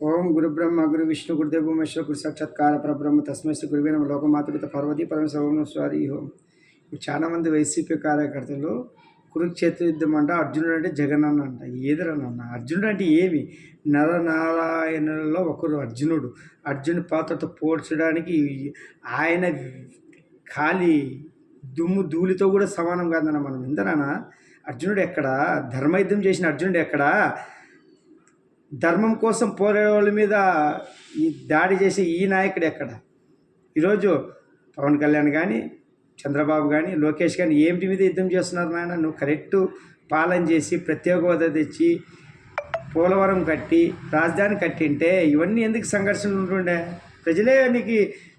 ఓం గురు బ్రహ్మ గురు విష్ణు గురుదేవ ఉమేశ్వర గురు సాక్షాత్కార పరబ్రహ్మ తస్మై శ్రీ గురువే నమ. లోకమాతృత పర్వతి పరమేశ్వర ఓం స్వారి ఓం ఇప్పుడు చాలామంది వైసీపీ కార్యకర్తలు కురుక్షేత్ర యుద్ధం అంట అర్జునుడు అంటే జగన్ అన్న అంట ఏదిరనన్న అర్జునుడు అంటే ఏమి? నరనారాయణులలో ఒకరు అర్జునుడు. అర్జునుడి పాత్రతో పోడ్చడానికి ఆయన ఖాళీ దుమ్ము ధూళితో కూడా సమానం కాదన్న మనం. ఎందరనా అర్జునుడు ఎక్కడ? ధర్మయుద్ధం చేసిన అర్జునుడు ఎక్కడ? ధర్మం కోసం పోరాడే వాళ్ళ మీద ఈ దాడి చేసే ఈ నాయకుడు ఎక్కడ? ఈరోజు పవన్ కళ్యాణ్ కానీ చంద్రబాబు కానీ లోకేష్ కానీ ఏమిటి మీద యుద్ధం చేస్తున్నారు నాయన? నువ్వు కరెక్ట్ పాలన చేసి ప్రత్యేక హోదా తెచ్చి పోలవరం కట్టి రాజధాని కట్టింటే ఇవన్నీ ఎందుకు సంఘర్షణలు ఉంటుండే? ప్రజలే నీకు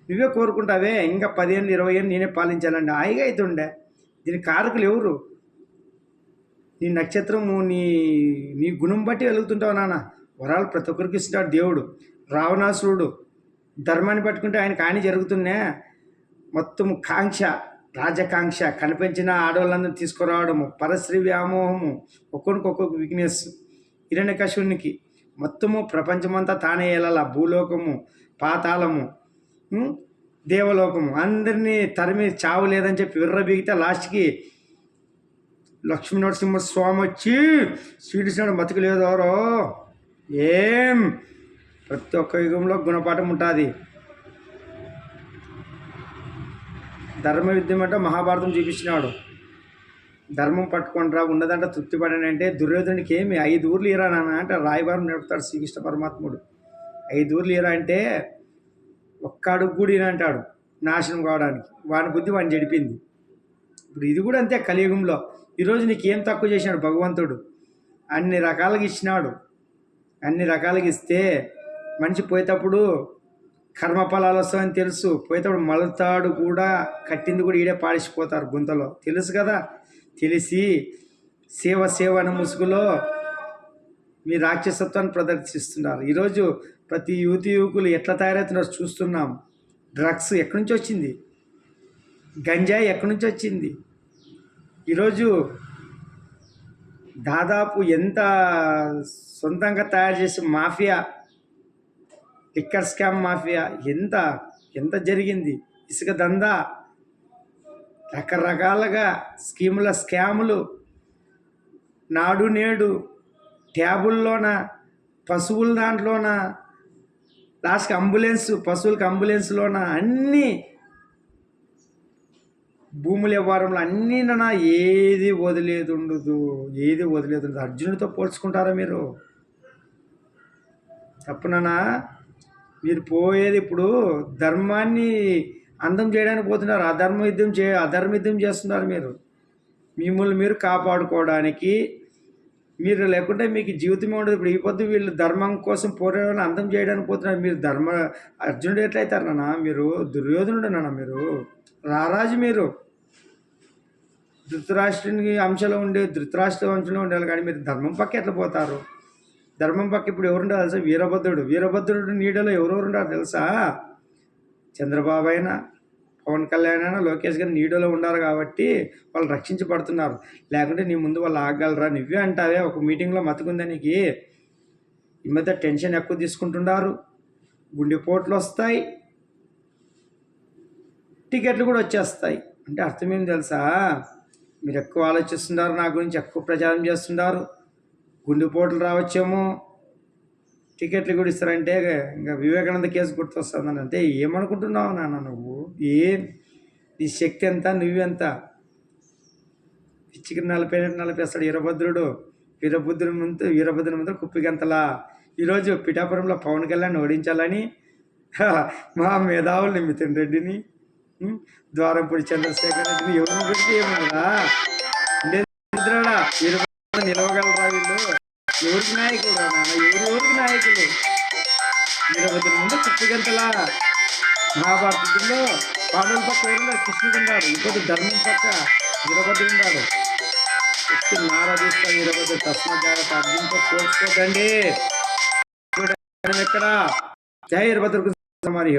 నువ్వే కోరుకుంటావే ఇంకా పదిహేను ఇరవై ఏళ్ళు నేనే పాలించాలండి హాయిగా అవుతుండే దీని కారకులు ఎవరు? నీ నక్షత్రము నీ నీ గుణం బట్టి వెలుగుతుంటావు నాన్న వరాలు ప్రతి ఒక్కరికి ఇస్తున్నాడు దేవుడు. రావణాసురుడు ధర్మాన్ని పట్టుకుంటే ఆయన కాని జరుగుతున్నే మొత్తం కాంక్ష రాజకాంక్ష కనిపించిన ఆడవాళ్ళందరూ తీసుకురావడము పరశ్రీ వ్యామోహము ఒక్కొనికి ఒక్కొక్క వీక్నెస్ హిరణ్యకశునికి మొత్తము ప్రపంచమంతా తానే వెళ్ళాల భూలోకము పాతాళము దేవలోకము. అందరినీ తరిమి చావు లేదని చెప్పి విర్రబీగితే లాస్ట్కి లక్ష్మీ నరసింహ స్వామి వచ్చి శ్రీకృష్ణుడు బతకలేదోరో? ఏం? ప్రతి ఒక్క యుగంలో గుణపాఠం ఉంటుంది. ధర్మ యుద్ధం అంటే మహాభారతం చూపించినాడు. ధర్మం పట్టుకుంటారా ఉన్నదంటే తృప్తి పడని దుర్యోధనుడికి ఏమి? ఐదు ఊర్లు ఇరా నాన్న అంటే రాయబారం నడుపుతాడు శ్రీకృష్ణ పరమాత్ముడు. ఐదు ఊర్లు ఇరా అంటే ఒక్క అడుగు కూడా అంటాడు నాశనం కావడానికి. వాని బుద్ధి వాడిని జడిపింది ఇప్పుడు ఇది కూడా అంతే కలియుగంలో. ఈరోజు నీకు ఏం తక్కువ చేసినాడు భగవంతుడు? అన్ని రకాలుగా ఇచ్చినాడు. అన్ని రకాలుగా ఇస్తే మనిషి పోయేటప్పుడు కర్మఫలాలు వస్తాయని తెలుసు. పోయేటప్పుడు మలతాడు కూడా కట్టింది కూడా ఈడే పాడిసిపోతారు గుంతలో. తెలుసు కదా? తెలిసి సేవ సేవ అనే ముసుగులో మీ రాక్షసత్వాన్ని ప్రదర్శిస్తున్నారు. ఈరోజు ప్రతి యువతి యువకులు ఎట్లా తయారవుతున్నారో చూస్తున్నాం. డ్రగ్స్ ఎక్కడి నుంచి వచ్చింది? గంజాయి ఎక్కడి నుంచి వచ్చింది? ఈరోజు దాదాపు ఎంత సొంతంగా తయారు చేసి మాఫియా లిక్కర్ స్కామ్ మాఫియా ఎంత ఎంత జరిగింది? ఇసుక దందా రకరకాలుగా స్కీముల స్కాములు నాడు నేడు ట్యాబుల్లోన పశువుల దాంట్లోన లాస్ట్కి అంబులెన్స్ పశువులకు అంబులెన్స్లోన అన్నీ భూముల వ్యవహారంలో అన్నీ నా ఏది వదిలేదు ఉండదు ఏది వదిలేదు ఉండదు అర్జునుడితో పోల్చుకుంటారా మీరు? తప్పునన్నా మీరు పోయేది ఇప్పుడు ధర్మాన్ని అందం చేయడానికి పోతున్నారు. అధర్మ యుద్ధం చే అధర్మ యుద్ధం చేస్తున్నారు మీరు. మిమ్మల్ని మీరు కాపాడుకోవడానికి మీరు లేకుంటే మీకు జీవితం ఉండదు. ఇప్పుడు ఈ పొద్దు వీళ్ళు ధర్మం కోసం పోరాడాలని అందం చేయడానికి పోతున్నారు. మీరు ధర్మ అర్జునుడు ఎట్లయితారు నాన్న? మీరు దుర్యోధనుడు నాన్న మీరు. రారాజు మీరు. ధృతరాష్ట్రునికి అంశంలో ఉండే ధృతరాష్ట్ర వంశంలో ఉండాలి కానీ మీరు ధర్మం పక్క ఎట్లా పోతారు? ధర్మం పక్క ఇప్పుడు ఎవరుండాలి తెలుసా? వీరభద్రుడు. వీరభద్రుడు నీడలో ఎవరెవరు ఉండాలి తెలుసా? చంద్రబాబు అయినా పవన్ కళ్యాణ్ అయినా లోకేష్ గారు నీడలో ఉన్నారు కాబట్టి వాళ్ళు రక్షించబడుతున్నారు. లేకుంటే నీ ముందు వాళ్ళు ఆగలరా? నువ్వే అంటావే ఒక మీటింగ్లో మతుకుందా నీకు? ఈ మధ్య టెన్షన్ ఎక్కువ తీసుకుంటున్నారు. గుండెపోట్లు వస్తాయి. టికెట్లు కూడా వచ్చేస్తాయి. అంటే అర్థం ఏం తెలుసా? మీరు ఎక్కువ ఆలోచిస్తున్నారు నా గురించి ఎక్కువ ప్రచారం చేస్తున్నారు. గుండెపోట్లు రావచ్చేమో. టికెట్లు కూడా ఇస్తారంటే ఇంకా వివేకానంద కేసు గుర్తొస్తుందని అంటే ఏమనుకుంటున్నావు నాన్న నువ్వు? ఏం నీ శక్తి ఎంత నువ్వెంత? పిచ్చికి నలభై నలపేస్తాడు వీరభద్రుడు. వీరభద్రుడి ముందు వీరభద్రుని ముందు కుప్పిగంతలా. ఈరోజు పిఠాపురంలో పవన్ కళ్యాణ్ ఓడించాలని మా మేధావులు నిమితిన్ రెడ్డిని ద్వారంపూడి చంద్రశేఖర్ రెడ్డిని ఎవరిని పెడితే ఏమన్నా నిద్రడా వీరభద్రుడు నిలవగలరా వీళ్ళు? ఎవరికి నాయకులు నాన్న? ఎవరు ఎవరికి నాయకులు? వీరభద్రుని ముందు కుప్పిగంతలా మహాభారతంలో పాండవుల పక్క ఎవరున్నారు కృష్ణుడు ఉన్నాడు. ఇంకోటి ధర్మం పక్క వీరభద్రుడు ఉన్నాడు. వచ్చి నారాధిస్తా వీరభద్ర తస్మ జాగ్రత్త. అర్జున్తో పోల్చుకోకండి ఎక్కడ. జయ వీరభద్రకు సమారి